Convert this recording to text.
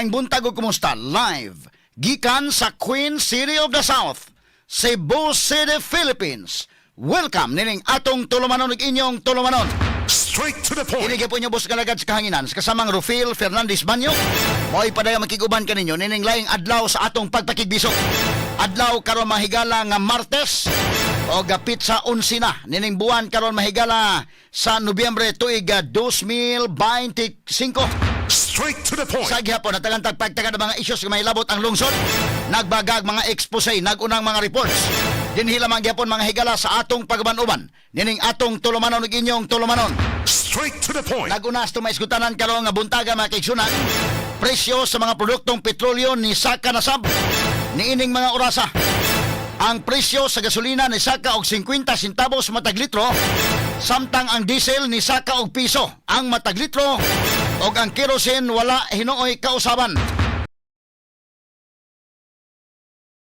Maing buntag ug kumusta live gikan sa Queen City of the South, Cebu City, Philippines. Welcome nining atong tulumanon ug inyong tulumanon. Straight to the point. Inigay po niyo boss kalagad sa kahanginan sa kasamang Rufil Fernandez Banyo. Mo'y padaya makiguban kaninyo nining laing adlaw sa atong pagpakigbisok. Adlaw karon mahigala nga Martes o gapit sa 11 na nining buwan karon mahigala sa Nobyembre tuig ah, 2025. Straight to the point. Sa gihapon at ang tagpagtaga ng mga issues may labot ang lungsod, nagbagag mga expose, nagunang mga reports. Dinhila man gihapon mga higala sa atong pagbanuban. Nining atong tulumanon ug inyong tulumanon. Straight to the point. Nagunas to maiskutanan karon nga buntaga mga kaigsunan. Presyo sa mga produktong petrolyo ni Saka Nasab. Niining mga orasa. Ang presyo sa gasolina ni Saka og 50 centavos matag litro, samtang ang diesel ni Saka og piso ang matag litro og ang kerosene wala hinuoy kausaban.